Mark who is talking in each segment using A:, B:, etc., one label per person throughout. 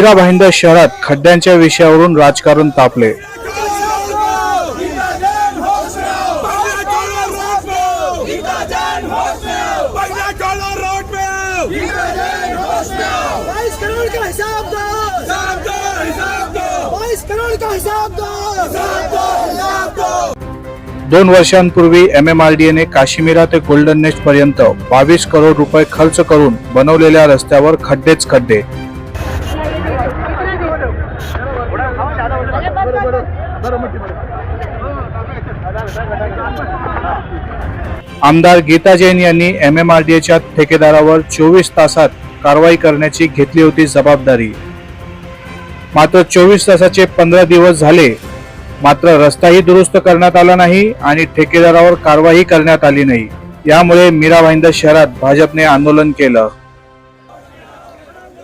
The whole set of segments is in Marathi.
A: मीरा भाईंदर शहरात खड्ड्यांच्या विषयावरून राजकारण तापले. दोन वर्षांपूर्वी एम एम आर डी एने काश्मीरा ते गोल्डन नेस्ट पर्यंत बावीस करोड रुपये खर्च करून बनवलेल्या रस्त्यावर खड्डेच खड्डे. आमदार गीता जैन यांनी एम एम आर डी एच्या ठेकेदारावर चोवीस तासात कारवाई करण्याची घेतली होती जबाबदारी. मात्र चोवीस तासाचे पंधरा दिवस झाले. मात्र रस्ताही दुरुस्त करण्यात आला नाही आणि ठेकेदारावर कारवाई करण्यात आली नाही. यामुळे मीरा भाईंदर शहरात भाजपने आंदोलन केलं.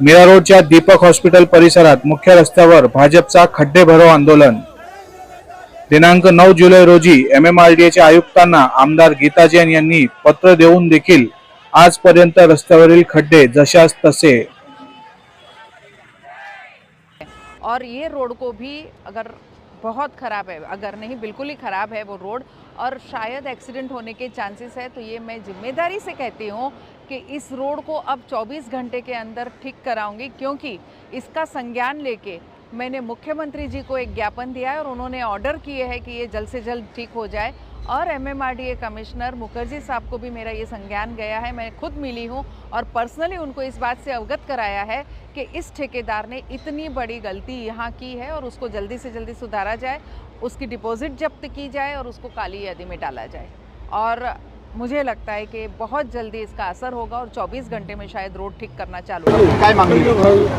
A: मीरा रोडच्या दीपक हॉस्पिटल परिसरात मुख्य रस्त्यावर भाजपचा खड्डे भरो आंदोलन. दिनांक नऊ जुलै रोजी एम एम आर डी एच्या आयुक्तांना आमदार गीता जैन पत्र देऊन देखील आजपर्यंत रस्त्यावरील खड्डे जशास तसे
B: और ये रोड को भी अगर बहुत ख़राब है, अगर नहीं, बिल्कुल ही ख़राब है वो रोड, और शायद एक्सीडेंट होने के चांसेस है तो ये मैं ज़िम्मेदारी से कहती हूँ कि इस रोड को अब 24 घंटे के अंदर ठीक कराऊँगी, क्योंकि इसका संज्ञान लेके मैंने मुख्यमंत्री जी को एक ज्ञापन दिया है और उन्होंने ऑर्डर किए हैं कि ये जल्द से जल्द ठीक हो जाए। और एमएमआरडीए कमिश्नर मुखर्जी साहब को भी मेरा ये संज्ञान गया है। मैं खुद मिली हूँ और पर्सनली उनको इस बात से अवगत कराया है कि इस ठेकेदार ने इतनी बड़ी गलती यहाँ की है और उसको जल्दी से जल्दी सुधारा जाए, उसकी डिपॉजिट जब्त की जाए और उसको काली यादी में डाला जाए। और मुझे लगता है कि बहुत जल्दी इसका असर होगा और 24 घंटे में शायद रोड ठीक करना चालू
C: काय मागणी?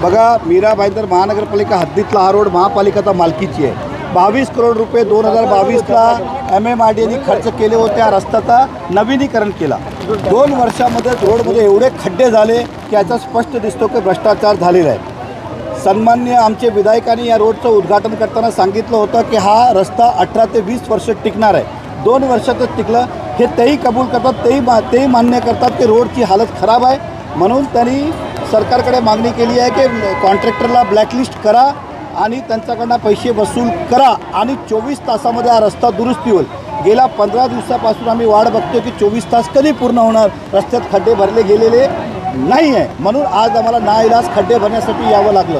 C: बघा मीरा तर महानगरपालिका हद्दीतला हा रोड महापालिका मालकीची आहे. बावीस करोड रुपये दोन हजार बावीसला एम एम आर डी खर्च केले होते हा रस्त्याचा नवीनीकरण केला. दोन वर्षामध्ये रोडमध्ये एवढे खड्डे झाले की याचा स्पष्ट दिसतो की भ्रष्टाचार झालेला आहे. सन्मान्य आमचे विधायकांनी या रोडचं उद्घाटन करताना सांगितलं होतं की हा रस्ता अठरा ते वीस वर्ष टिकणार आहे. दोन वर्षातच टिकलं हे तेही कबूल करतात तेही मा तेही मान्य करतात की रोडची हालत खराब आहे. म्हणून त्यांनी सरकारकडे मागणी केली आहे की कॉन्ट्रॅक्टरला ब्लॅकलिस्ट करा आणि त्यांच्याकडनं पैसे वसूल करा आणि चोवीस तासामध्ये हा रस्ता दुरुस्ती होईल. गेल्या पंधरा दिवसापासून आम्ही वाढ बघतो की चोवीस तास कधी पूर्ण होणार? रस्त्यात खड्डे भरले गेलेले नाही आहे. म्हणून आज आम्हाला नाईलाज खड्डे भरण्यासाठी यावं लागलं.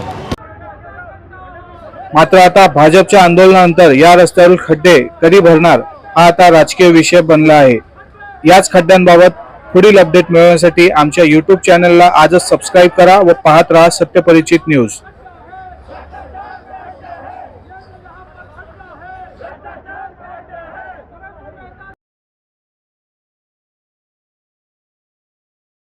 A: मात्र आता भाजपच्या आंदोलनानंतर या रस्त्यावरील खड्डे कधी भरणार? हा आता राजकीय विषय बनला आहे. याच खड्ड्यांबाबत पुढील अपडेट मिळवण्यासाठी आमच्या यूट्यूब चॅनलला आजच सबस्क्राईब करा व पाहत राहा सत्यपरिचित न्यूज